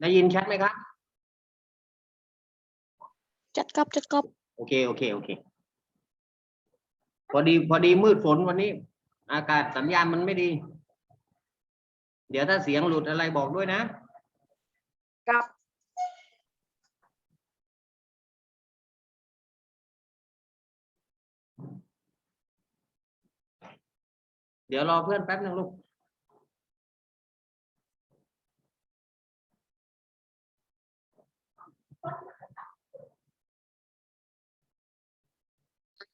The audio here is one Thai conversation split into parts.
ได้ยินชัดไหมครับ จัดครับจัดครับโอเค โอเค โอเค พอดี พอดีมืดฝนวันนี้ อากาศสัญญาณมันไม่ดี เดี๋ยวถ้าเสียงหลุดอะไรบอกด้วยนะ ครับ เดี๋ยวรอเพื่อนแป๊บนึงลูก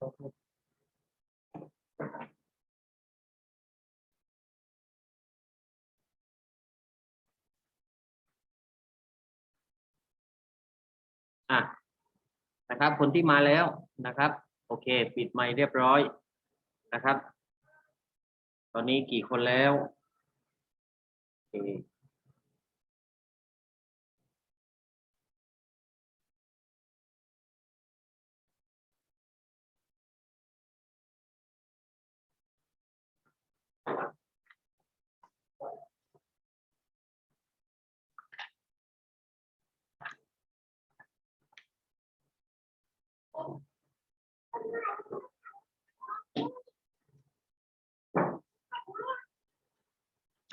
อะนะครับ คนที่มาแล้วนะครับ โอเค ปิดไมค์เรียบร้อยนะครับ ตอนนี้กี่คนแล้วโอเค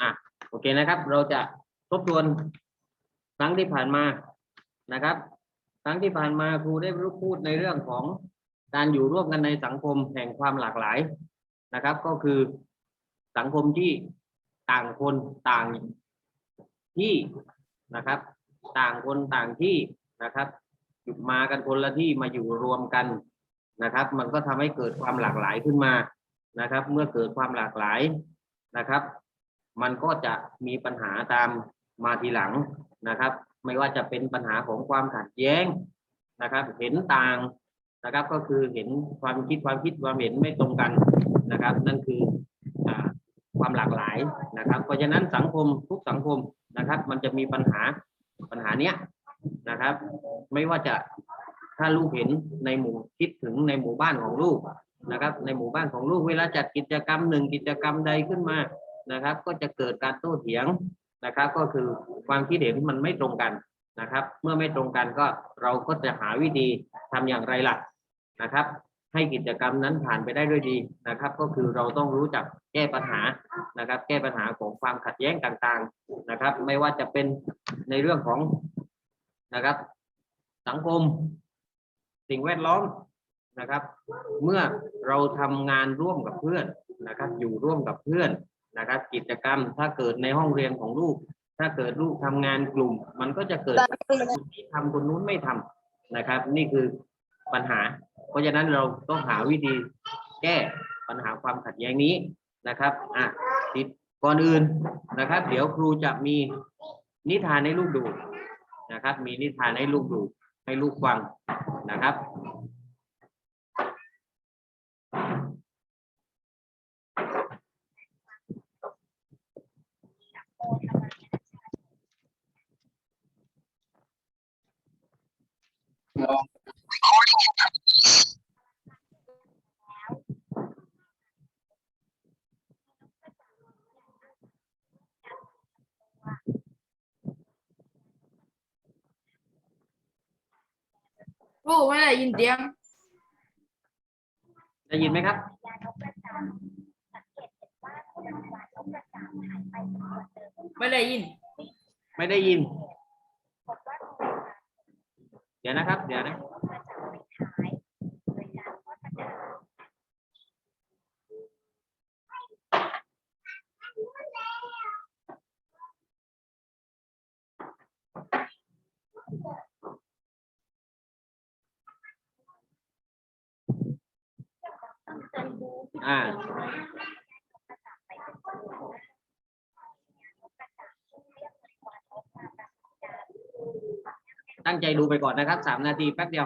อะโอ เคนะครับ เราจะทบทวนครั้งที่ผ่านมานะครับ ครั้งที่ผ่านมาครูได้รู้พูดในเรื่องของการอยู่ร่วมกันในสังคมแห่งความหลากหลายนะครับ ก็คือสังคมที่ต่างคนต่างที่นะครับ ต่างคนต่างที่นะครับอยู่มากันคนละที่มาอยู่รวมกันนะครับ มันก็ทำให้เกิดความหลากหลายขึ้นมานะครับ เมื่อเกิดความหลากหลายนะครับ มันก็จะมีปัญหาตามมาทีหลังนะครับ ไม่ว่าจะเป็นปัญหาของความขัดแย้งนะครับ เห็นต่างนะครับ ก็คือเห็นความคิดความคิดความเห็นไม่ตรงกันนะครับ นั่นคืออความหลากหลายนะครับ เพราะฉะนั้นสังคมทุกสังคมนะครับ มันจะมีปัญหาปัญหาเนี้ยนะครับ ไม่ว่าจะถ้าลูกเห็นในหมู่คิดถึงในหมู่บ้านของลูกนะครับ ในหมู่บ้านของลูกเวลาจัดกิจกรรมหนึ่งกิจกรรมใดขึ้นมา นะครับ ก็จะเกิดการโต้เถียงนะครับ ก็คือความคิดเห็นมันไม่ตรงกันนะครับ เมื่อไม่ตรงกันก็เราก็จะหาวิธีทำอย่างไรล่ะนะครับ ให้กิจกรรมนั้นผ่านไปได้ด้วยดีนะครับ ก็คือเราต้องรู้จักแก้ปัญหานะครับ แก้ปัญหาของความขัดแย้งต่างๆนะครับ ไม่ว่าจะเป็นในเรื่องของนะครับ สังคม สิ่งแวดล้อมนะครับ เมื่อเราทำงานร่วมกับเพื่อนนะครับ อยู่ร่วมกับเพื่อน นะครับ กิจกรรมถ้าเกิดในห้องเรียนของลูก ถ้าเกิดลูกทำงานกลุ่ม มันก็จะเกิดคนที่ทำคนนู้นไม่ทำนะครับ นี่คือปัญหา เพราะฉะนั้นเราต้องหาวิธีแก้ปัญหาความขัดแย้งนี้นะครับอะติดก่อนอื่นนะครับ เดี๋ยวครูจะมีนิทานให้ลูกดูนะครับ มีนิทานให้ลูกดูให้ลูกฟังนะครับ ครู ไม่ได้ยินเสียงได้ยินไหมครับ ไม่ได้ยิน ไม่ได้ยิน เดี๋ยวนะครับ เดี๋ยวนะ เอ่า ตั้งใจ ดูไปก่อนนะครับสามนาทีแป๊บเดียว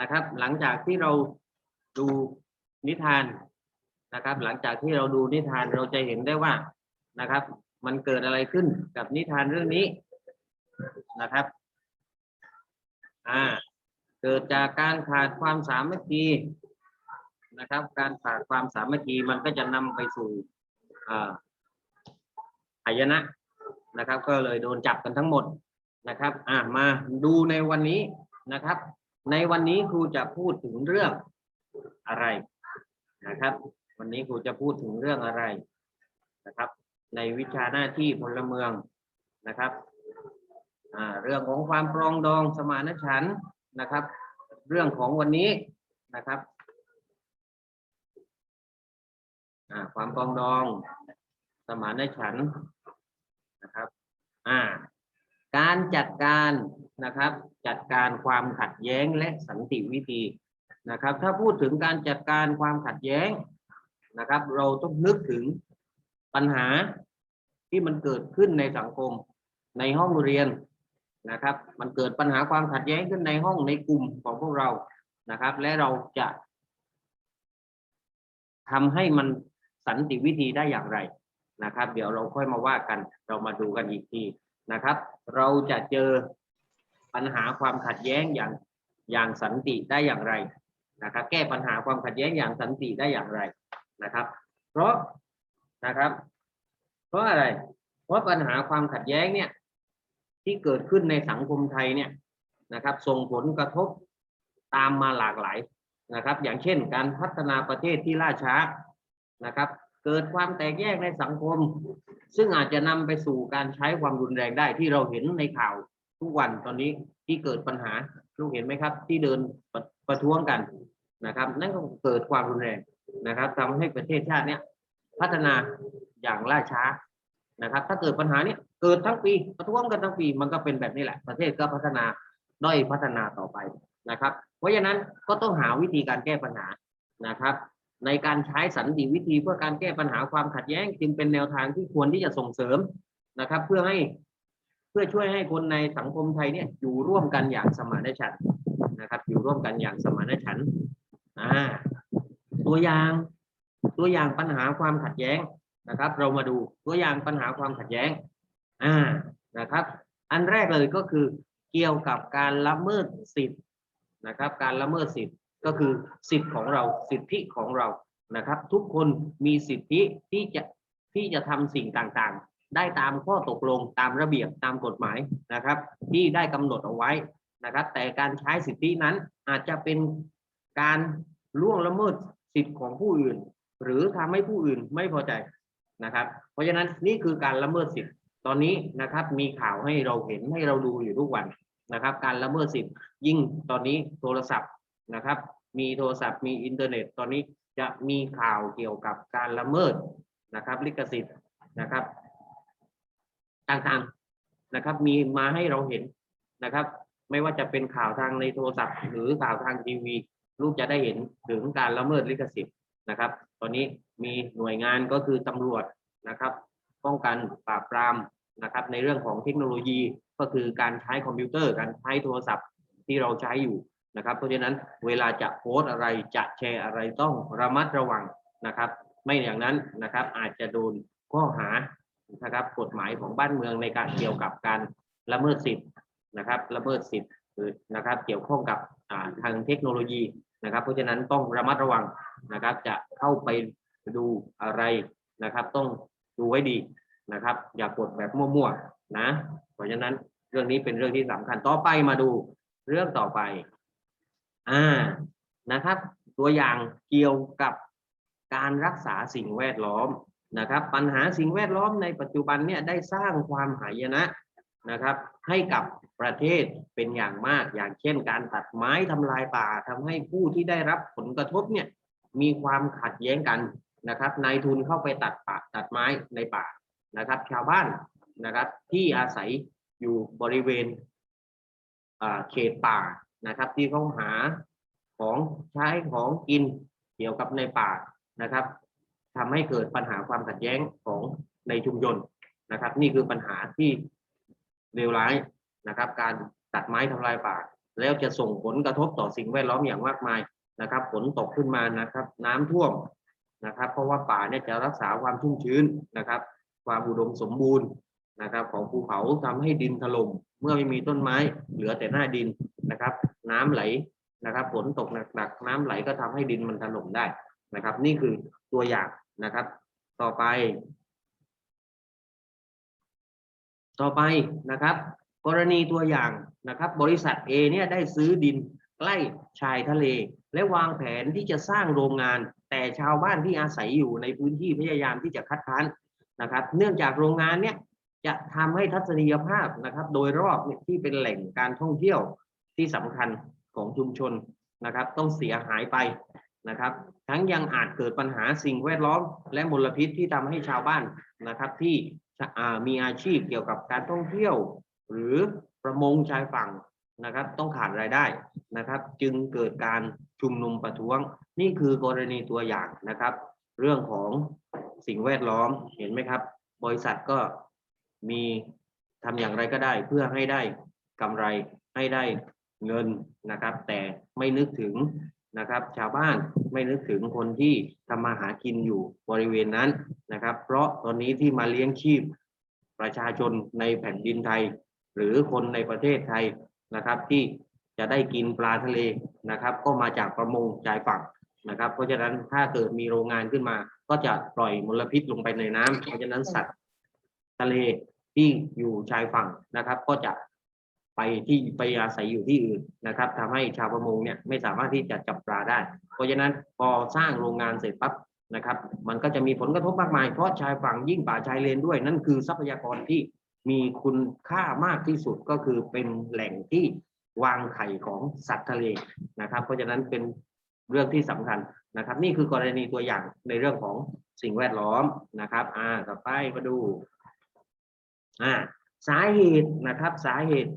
นะครับ หลังจากที่เราดูนิทาน นะครับ หลังจากที่เราดูนิทานเราจะเห็นได้ว่านะครับ มันเกิดอะไรขึ้นกับนิทานเรื่องนี้นะครับอ่าเกิดจากการขาดความสามัคคีนะครับ การขาดความสามัคคีมันก็จะนำไปสู่อ่าหายนะนะครับ ก็เลยโดนจับกันทั้งหมดนะครับ อ่ามาดูในวันนี้นะครับ ในวันนี้ครูจะพูดถึงเรื่องอะไรนะครับ วันนี้ครูจะพูดถึงเรื่องอะไรนะครับ ในวิชาหน้าที่พลเมืองนะครับเรื่องของความปรองดองสมานฉันท์นะครับ เรื่องของวันนี้นะครับความปรองดองสมานฉันท์นะครับการจัดการนะครับ จัดการความขัดแย้งและสันติวิธีนะครับ ถ้าพูดถึงการจัดการความขัดแย้ง นะครับ เราต้องนึกถึงปัญหาที่มันเกิดขึ้นในสังคมในห้องเรียนนะครับ มันเกิดปัญหาความขัดแย้งขึ้นในห้องในกลุ่มของพวกเรานะครับ และเราจะทำให้มันสันติวิธีได้อย่างไรนะครับ เดี๋ยวเราค่อยมาว่ากัน เรามาดูกันอีกทีนะครับ เราจะเจอปัญหาความขัดแย้งอย่างอย่างสันติได้อย่างไรนะครับ แก้ปัญหาความขัดแย้งอย่างสันติได้อย่างไร นะครับ เพราะนะครับ เพราะอะไร เพราะปัญหาความขัดแย้งเนี่ยที่เกิดขึ้นในสังคมไทยเนี่ยนะครับ ส่งผลกระทบตามมาหลากหลายนะครับ อย่างเช่น การพัฒนาประเทศที่ล่าช้านะครับ เกิดความแตกแยกในสังคม ซึ่งอาจจะนำไปสู่การใช้ความรุนแรงได้ที่เราเห็นในข่าวทุกวันตอนนี้ที่เกิดปัญหาลูกเห็นไหมครับ ที่เดินประประท้วงกันนะครับ นั่นก็เกิดความรุนแรง นะครับทำให้ประเทศชาติเนี้ยพัฒนาอย่างล่าช้านะครับ ถ้าเกิดปัญหาเนี้ยเกิดทั้งปีประท้วงกันทั้งปีมันก็เป็นแบบนี้แหละ ประเทศก็พัฒนาด้อยพัฒนาต่อไปนะครับ เพราะฉะนั้นก็ต้องหาวิธีการแก้ปัญหานะครับ ในการใช้สันติวิธีเพื่อการแก้ปัญหาความขัดแย้งจึงเป็นแนวทางที่ควรที่จะส่งเสริมนะครับ เพื่อให้เพื่อช่วยให้คนในสังคมไทยเนี่ยอยู่ร่วมกันอย่างสมานฉันท์นะครับ อยู่ร่วมกันอย่างสมานฉันท์อ่า ตัวอย่างตัวอย่างปัญหาความขัดแย้งนะครับ เรามาดูตัวอย่างปัญหาความขัดแย้งอ่านะครับ อันแรกเลยก็คือเกี่ยวกับการละเมิดสิทธิ์นะครับ การละเมิดสิทธิ์ก็คือสิทธิ์ของเราสิทธิของเรานะครับ ทุกคนมีสิทธิที่จะที่จะทำสิ่งต่างๆ ได้ตามข้อตกลงตามระเบียบตามกฎหมายนะครับ ที่ได้กำหนดเอาไว้นะครับ แต่การใช้สิทธินั้นอาจจะเป็นการล่วงละเมิด สิทธิ์ของผู้อื่น หรือทำให้ผู้อื่นไม่พอใจนะครับ เพราะฉะนั้นนี่คือการละเมิดสิทธิ์ตอนนี้นะครับมีข่าวให้เราเห็นให้เราดูอยู่ทุกวันนะครับ การละเมิดสิทธิ์ยิ่งตอนนี้โทรศัพท์นะครับ มีโทรศัพท์มีอินเทอร์เน็ต ตอนนี้จะมีข่าวเกี่ยวกับการละเมิดนะครับ ลิขสิทธิ์นะครับต่างๆนะครับ มีมาให้เราเห็นนะครับ ไม่ว่าจะเป็นข่าวทางในโทรศัพท์ หรือข่าวทางทีวี ลูกจะได้เห็นถึงการละเมิดลิขสิทธิ์นะครับ ตอนนี้มีหน่วยงานก็คือตำรวจนะครับ ป้องกันปราบปรามนะครับ ในเรื่องของเทคโนโลยีก็คือการใช้คอมพิวเตอร์ การใช้โทรศัพท์ที่เราใช้อยู่นะครับเพราะฉะนั้นเวลาจะโพสต์อะไรจะแชร์อะไรต้องระมัดระวังนะครับ ไม่อย่างนั้นนะครับอาจจะโดนข้อหานะครับกฎหมายของบ้านเมืองในการเกี่ยวกับการละเมิดสิทธิ์นะครับละเมิดสิทธิ์ นะครับเกี่ยวข้องกับทางเทคโนโลยีนะครับ เพราะฉะนั้นต้องระมัดระวังนะครับ จะเข้าไปดูอะไรนะครับ ต้องดูไว้ดีนะครับ อย่ากดแบบมั่วๆนะ เพราะฉะนั้นเรื่องนี้เป็นเรื่องที่สำคัญต่อไปมาดูเรื่องต่อไปอ่านะครับ ตัวอย่างเกี่ยวกับการรักษาสิ่งแวดล้อมนะครับ ปัญหาสิ่งแวดล้อมในปัจจุบันเนี่ยได้สร้างความหายนะ นะครับ ให้กับประเทศเป็นอย่างมาก อย่างเช่น การตัดไม้ทำลายป่าทำให้ผู้ที่ได้รับผลกระทบเนี่ยมีความขัดแย้งกันนะครับนายทุนเข้าไปตัดป่าตัดไม้ในป่านะครับ ชาวบ้านนะครับที่อาศัยอยู่บริเวณเขตป่านะครับ ที่เขาหาของใช้ของกินเกี่ยวกับในป่านะครับทำให้เกิดปัญหาความขัดแย้งของในชุมชนนะครับ นี่คือปัญหาที่ เลวร้ายนะครับ การตัดไม้ทำลายป่า แล้วจะส่งผลกระทบต่อสิ่งแวดล้อมอย่างมากมายนะครับฝนตกขึ้นมานะครับ น้ำท่วมนะครับ เพราะว่าป่าเนี่ยจะรักษาความชุ่มชื้นนะครับ ความอุดมสมบูรณ์นะครับ ของภูเขาทำให้ดินถล่มเมื่อไม่มีต้นไม้เหลือแต่หน้าดินนะครับ น้ำไหลนะครับฝนตกหนักๆน้ำไหลก็ทำให้ดินมันถล่มได้นะครับ นี่คือตัวอย่างนะครับ ต่อไป ต่อไปนะครับ กรณีตัวอย่างนะครับ บริษัท A เนี่ยได้ซื้อดินใกล้ชายทะเล และวางแผนที่จะสร้างโรงงาน แต่ชาวบ้านที่อาศัยอยู่ในพื้นที่พยายามที่จะคัดค้านนะครับ เนื่องจากโรงงานเนี่ยจะทำให้ทัศนียภาพนะครับ โดยรอบเนี่ยที่เป็นแหล่งการท่องเที่ยวที่สำคัญของชุมชนนะครับ ต้องเสียหายไป นะครับ ทั้งยังอาจเกิดปัญหาสิ่งแวดล้อม และมลพิษที่ทำให้ชาวบ้านนะครับ ที่มีอาชีพเกี่ยวกับการท่องเที่ยว หรือประมงชายฝั่งนะครับ ต้องขาดรายได้นะครับ จึงเกิดการชุมนุมประท้วง นี่คือกรณีตัวอย่างนะครับ เรื่องของสิ่งแวดล้อมเห็นไหมครับ บริษัทก็มีทำอย่างไรก็ได้เพื่อให้ได้กำไรให้ได้เงินนะครับ แต่ไม่นึกถึง นะครับ ชาวบ้านไม่นึกถึงคนที่ทำมาหากินอยู่บริเวณนั้นนะครับ เพราะตอนนี้ที่มาเลี้ยงชีพประชาชนในแผ่นดินไทย หรือคนในประเทศไทยนะครับที่จะได้กินปลาทะเลนะครับ ก็มาจากประมงชายฝั่งนะครับ เพราะฉะนั้นถ้าเกิดมีโรงงานขึ้นมา ก็จะปล่อยมลพิษลงไปในน้ำเพราะฉะนั้นสัตว์ทะเลที่อยู่ชายฝั่งนะครับ ก็จะ ไปที่ไปอาศัยอยู่ที่อื่นนะครับทำให้ชาวประมงเนี่ยไม่สามารถที่จะจับปลาได้ เพราะฉะนั้นพอสร้างโรงงานเสร็จปั๊บนะครับ มันก็จะมีผลกระทบมากมาย เพราะชายฝั่งยิ่งป่าชายเลนด้วย นั่นคือทรัพยากรที่มีคุณค่ามากที่สุดก็คือเป็นแหล่งที่วางไข่ของสัตว์ทะเลนะครับ เพราะฉะนั้นเป็นเรื่องที่สำคัญนะครับ นี่คือกรณีตัวอย่างในเรื่องของสิ่งแวดล้อมนะครับ อ่าต่อไปมาดูอ่าสาเหตุนะครับสาเหตุ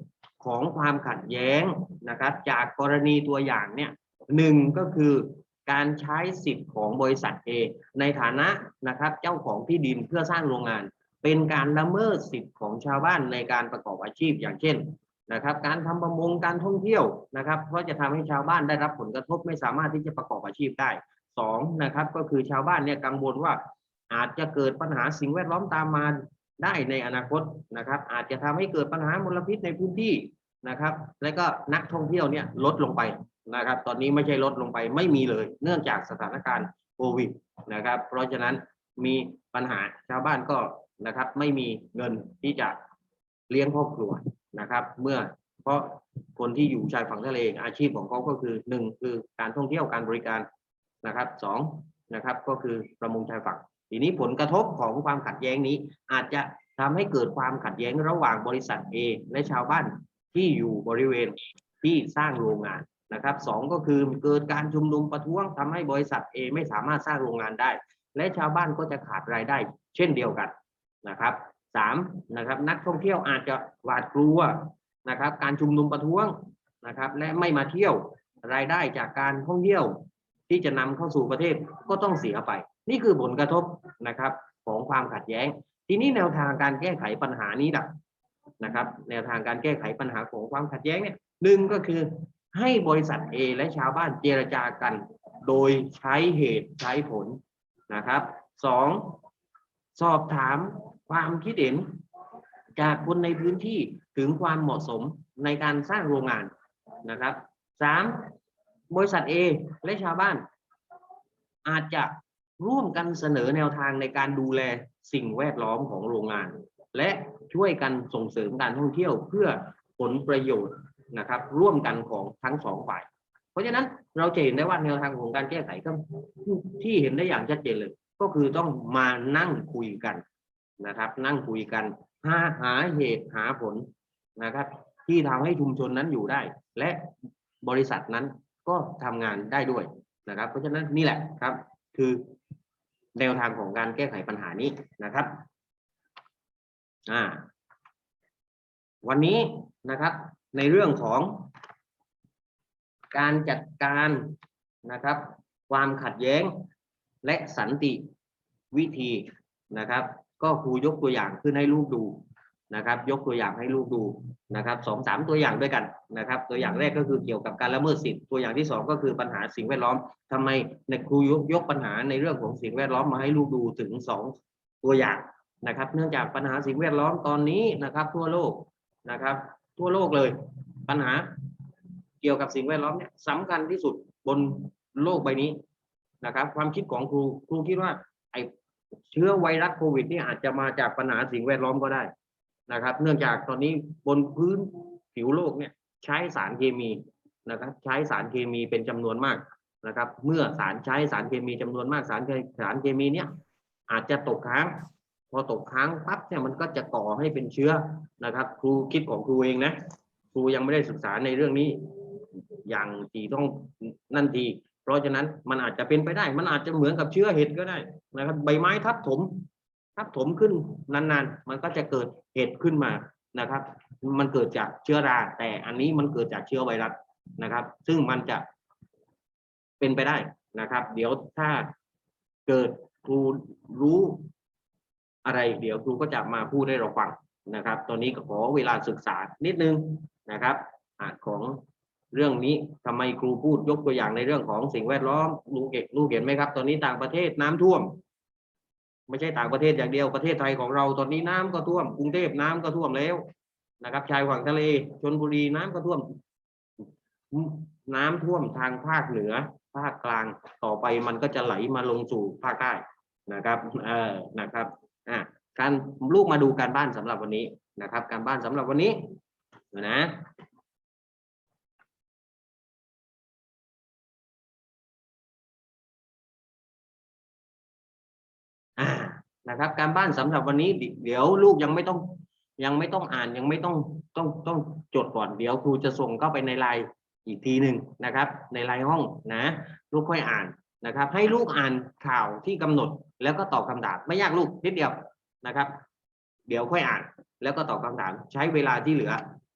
ของความขัดแย้งนะครับ จากกรณีตัวอย่างเนี่ยหนึ่งก็คือการใช้สิทธิ์ของบริษัท A ในฐานะนะครับเจ้าของที่ดินเพื่อสร้างโรงงาน เป็นการละเมิดสิทธิ์ของชาวบ้านในการประกอบอาชีพอย่างเช่นนะครับ การทำประมงการท่องเที่ยวนะครับ เพราะจะทำให้ชาวบ้านได้รับผลกระทบไม่สามารถที่จะประกอบอาชีพได้สองนะครับก็คือชาวบ้านเนี่ยกังวลว่าอาจจะเกิดปัญหาสิ่งแวดล้อมตามมา ได้ในอนาคตนะครับ อาจจะทำให้เกิดปัญหามลพิษในพื้นที่นะครับ และก็นักท่องเที่ยวเนี่ยลดลงไปนะครับ ตอนนี้ไม่ใช่ลดลงไปไม่มีเลย เนื่องจากสถานการณ์โควิดนะครับ เพราะฉะนั้นมีปัญหาชาวบ้านก็นะครับ ไม่มีเงินที่จะเลี้ยงครอบครัวนะครับ เมื่อเพราะคนที่อยู่ชายฝั่งทะเลอาชีพของเขาก็คือหนึ่งคือการท่องเที่ยวการบริการนะครับสองนะครับ ก็คือประมงชายฝั่ง ทีนี้ผลกระทบของความขัดแย้งนี้ อาจจะทำให้เกิดความขัดแย้งระหว่างบริษัท A และชาวบ้านที่อยู่บริเวณที่สร้างโรงงานนะครับสองก็คือเกิดการชุมนุมประท้วงทำให้บริษัท A ไม่สามารถสร้างโรงงานได้ และชาวบ้านก็จะขาดรายได้ เช่นเดียวกันนะครับสามนะครับนักท่องเที่ยวอาจจะหวาดกลัวนะครับการชุมนุมประท้วงนะครับและไม่มาเที่ยวรายได้จากการท่องเที่ยวที่จะนำเข้าสู่ประเทศก็ต้องเสียไป นี่คือผลกระทบนะครับของความขัดแย้ง ทีนี้แนวทางการแก้ไขปัญหานี้ล่ะนะครับ แนวทางการแก้ไขปัญหาของความขัดแย้งเนี่ยหนึ่งก็คือให้บริษัท A และชาวบ้านเจรจากัน โดยใช้เหตุใช้ผลนะครับสองสอบถามความคิดเห็น จากคนในพื้นที่ถึงความเหมาะสมในการสร้างโรงงานนะครับสามบริษัท A และชาวบ้าน อาจจะ ร่วมกันเสนอแนวทางในการดูแลสิ่งแวดล้อมของโรงงาน และช่วยกันส่งเสริมการท่องเที่ยวเพื่อผลประโยชน์นะครับ ร่วมกันของทั้งสองฝ่าย เพราะฉะนั้นเราจะเห็นได้ว่าแนวทางของการแก้ไขก็ที่เห็นได้อย่างชัดเจนเลย ก็คือต้องมานั่งคุยกันนะครับ นั่งคุยกันหาหาเหตุหาผลนะครับ ที่ทำให้ชุมชนนั้นอยู่ได้ และบริษัทนั้นก็ทำงานได้ด้วยนะครับ เพราะฉะนั้นนี่แหละครับ คือ แนวทางของการแก้ไขปัญหานี้นะครับอ่าวันนี้นะครับ ในเรื่องของ การจัดการนะครับ ความขัดแย้งและสันติวิธีนะครับ ก็ครูยกตัวอย่างขึ้นให้ลูกดู นะครับ ยกตัวอย่างให้ลูกดูนะครับสองสามตัวอย่างด้วยกันนะครับ ตัวอย่างแรกก็คือเกี่ยวกับการละเมิดสิทธิ์ตัวอย่างที่สองก็คือปัญหาสิ่งแวดล้อมทำไมในครูยกยกปัญหาในเรื่องของสิ่งแวดล้อมมาให้ลูกดูถึงสองตัวอย่างนะครับ เนื่องจากปัญหาสิ่งแวดล้อมตอนนี้นะครับ ทั่วโลกนะครับ ทั่วโลกเลย ปัญหาเกี่ยวกับสิ่งแวดล้อมเนี่ยสำคัญที่สุดบนโลกใบนี้นะครับ ความคิดของครูครูคิดว่าไอเชื้อไวรัสโควิดนี่อาจจะมาจากปัญหาสิ่งแวดล้อมก็ได้ นะครับ เนื่องจากตอนนี้บนพื้นผิวโลกเนี่ยใช้สารเคมีนะครับ ใช้สารเคมีเป็นจำนวนมากนะครับ เมื่อสารใช้สารเคมีจำนวนมากสารเคสารเคมีเนี่ยอาจจะตกค้าง พอตกค้างปั๊บเนี่ยมันก็จะก่อให้เป็นเชื้อนะครับ ครูคิดของครูเองนะครูยังไม่ได้ศึกษาในเรื่องนี้ อย่างทีต้องนั่นทีเพราะฉะนั้นมันอาจจะเป็นไปได้ มันอาจจะเหมือนกับเชื้อเห็ดก็ได้นะครับ ใบไม้ทับถม ทับถมขึ้นนานๆ มันก็จะเกิดเห็ดขึ้นมานะครับ มันเกิดจากเชื้อรา แต่อันนี้มันเกิดจากเชื้อไวรัสนะครับ ซึ่งมันจะเป็นไปได้นะครับ เดี๋ยวถ้าเกิดครูรู้อะไรเดี๋ยวครูก็จะมาพูดให้เราฟังนะครับ ตอนนี้ก็ขอเวลาศึกษานิดนึงนะครับอของเรื่องนี้ทำไมครูพูดยกตัวอย่างในเรื่องของสิ่งแวดล้อมลูกเอกลูกเห็นไหมครับ ตอนนี้ต่างประเทศน้ำท่วม ไม่ใช่ต่างประเทศอย่างเดียวประเทศไทยของเราตอนนี้น้ำก็ท่วมกรุงเทพน้ำก็ท่วมแล้วนะครับ ชายฝั่งทะเลชนบุรีน้ำก็ท่วม น้ำท่วมทางภาคเหนือ ภาคกลางต่อไปมันก็จะไหลมาลงสู่ภาคใต้นะครับ เออนะครับอ่าการลูกมาดูการบ้านสำหรับวันนี้นะครับ การบ้านสำหรับวันนี้นะ นะครับ การบ้านสำหรับวันนี้เดี๋ยวลูกยังไม่ต้องยังไม่ต้องอ่านยังไม่ต้องต้องต้องจดก่อนเดี๋ยวครูจะส่งเข้าไปในไลน์อีกทีหนึ่งนะครับ ในไลน์ห้องนะ ลูกค่อยอ่านนะครับ ให้ลูกอ่านข่าวที่กำหนดแล้วก็ตอบคำถามไม่ยากลูกนิดเดียวนะครับ เดี๋ยวค่อยอ่านแล้วก็ตอบคำถามใช้เวลาที่เหลือ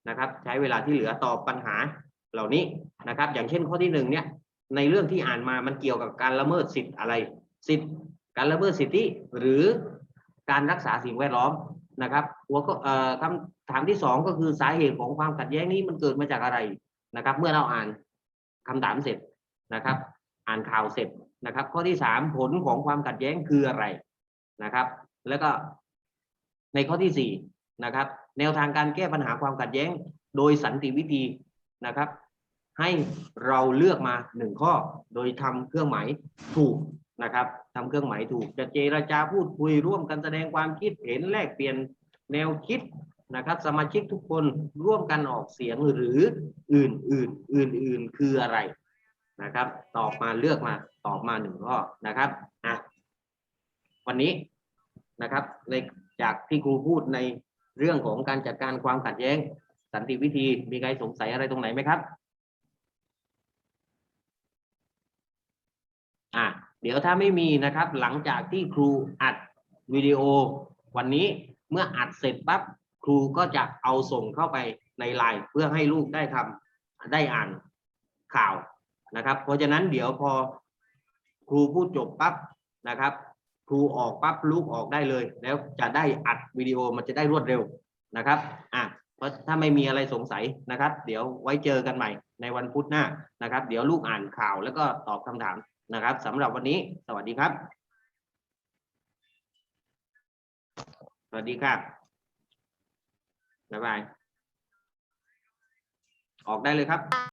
นะครับ ใช้เวลาที่เหลือตอบปัญหาเหล่านี้นะครับ อย่างเช่นข้อที่หนึ่งเนี่ยในเรื่องที่อ่านมามันเกี่ยวกับการละเมิดสิทธิ์อะไร สิทธิ์ การละเมิดสิทธิหรือการรักษาสิ่งแวดล้อมนะครับหัวก็เอ่อคำถามที่สองก็คือสาเหตุของความขัดแย้งนี้มันเกิดมาจากอะไรนะครับ เมื่อเราอ่านคำถามเสร็จนะครับ อ่านข่าวเสร็จนะครับ ข้อที่สามผลของความขัดแย้งคืออะไรนะครับ แล้วก็ในข้อที่สี่นะครับ แนวทางการแก้ปัญหาความขัดแย้ง โดยสันติวิธีนะครับ ให้เราเลือกมาหนึ่งข้อ โดยทำเครื่องหมายถูกนะครับ ทำเครื่องหมายถูก จะเจรจาพูดคุยร่วมกันแสดงความคิดเห็นแลกเปลี่ยนแนวคิดนะครับ สมาชิกทุกคนร่วมกันออกเสียงหรืออื่นอื่นอื่นอื่นคืออะไรนะครับ ตอบมาเลือกมาตอบมาหนึ่งข้อนะครับอะวันนี้นะครับในจากที่ครูพูดในเรื่องของการจัดการความขัดแย้ง สันติวิธีมีใครสงสัยอะไรตรงไหนไหมครับ อะ เดี๋ยวถ้าไม่มีนะครับ หลังจากที่ครูอัดวิดีโอ วันนี้เมื่ออัดเสร็จปั๊บครูก็จะเอาส่งเข้าไปในไลน์เพื่อให้ลูกได้ทำได้อ่านข่าวนะครับ เพราะฉะนั้นเดี๋ยวพอครูพูดจบปั๊บนะครับ ครูออกปั๊บลูกออกได้เลย แล้วจะได้อัดวิดีโอมันจะได้รวดเร็วนะครับอะเพราะถ้าไม่มีอะไรสงสัยนะครับ เดี๋ยวไว้เจอกันใหม่ในวันพุธหน้านะครับ เดี๋ยวลูกอ่านข่าวแล้วก็ตอบคำถาม นะครับสำหรับวันนี้สวัสดีครับ สวัสดีครับบ๊ายบายออกได้เลยครับ